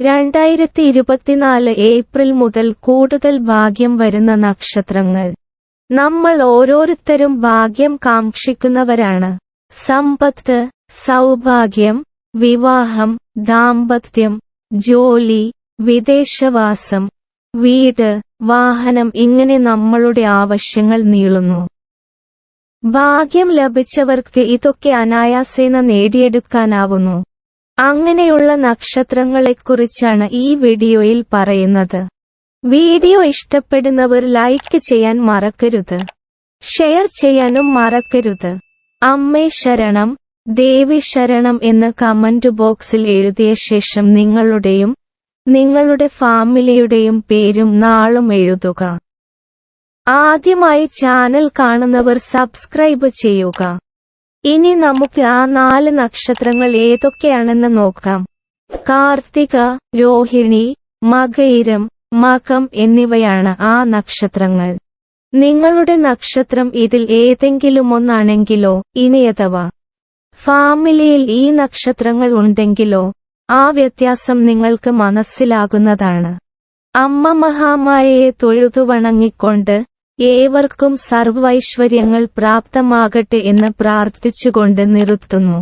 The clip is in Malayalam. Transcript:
രണ്ടായിരത്തി ഇരുപത്തിനാല് ഏപ്രിൽ മുതൽ കൂടുതൽ ഭാഗ്യം വരുന്ന നക്ഷത്രങ്ങൾ. നമ്മൾ ഓരോരുത്തരും ഭാഗ്യം കാക്ഷിക്കുന്നവരാണ്. സമ്പത്ത് സൗഭാഗ്യം വിവാഹം ദാമ്പത്യം ജോലി വിദേശവാസം വീട് വാഹനം ഇങ്ങനെ നമ്മളുടെ ആവശ്യങ്ങൾ നീളുന്നു. ഭാഗ്യം ലഭിച്ചവർക്ക് ഇതൊക്കെ അനായാസേന നേടിയെടുക്കാനാവുന്നു. അങ്ങനെയുള്ള നക്ഷത്രങ്ങളെക്കുറിച്ചാണ് ഈ വീഡിയോയിൽ പറയുന്നത്. വീഡിയോ ഇഷ്ടപ്പെടുന്നവർ ലൈക്ക് ചെയ്യാൻ മറക്കരുത്. ഷെയർ ചെയ്യാനും മറക്കരുത്. അമ്മേ ശരണം ദേവി ശരണം എന്ന് കമന്റ് ബോക്സിൽ എഴുതിയ ശേഷം നിങ്ങളുടെയും നിങ്ങളുടെ ഫാമിലിയുടെയും പേരും നാളും എഴുതുക. ആദ്യമായി ചാനൽ കാണുന്നവർ സബ്സ്ക്രൈബ് ചെയ്യുക. ഇനി നമുക്ക് ആ നാല് നക്ഷത്രങ്ങൾ ഏതൊക്കെയാണെന്ന് നോക്കാം. കാർത്തിക രോഹിണി മകയിരം മകം എന്നിവയാണ് ആ നക്ഷത്രങ്ങൾ. നിങ്ങളുടെ നക്ഷത്രം ഇതിൽ ഏതെങ്കിലും ഒന്നാണെങ്കിലോ ഇനി അഥവാ ഫാമിലിയിൽ ഈ നക്ഷത്രങ്ങൾ ഉണ്ടെങ്കിലോ ആ വ്യത്യാസം നിങ്ങൾക്ക് മനസ്സിലാകുന്നതാണ്. അമ്മ മഹാമായയെ തൊഴുതു വണങ്ങിക്കൊണ്ട് ഏവർക്കും സർവൈശ്വര്യങ്ങൾ പ്രാപ്തമാകട്ടെ എന്ന് പ്രാർത്ഥിച്ചുകൊണ്ട് നിർത്തുന്നു.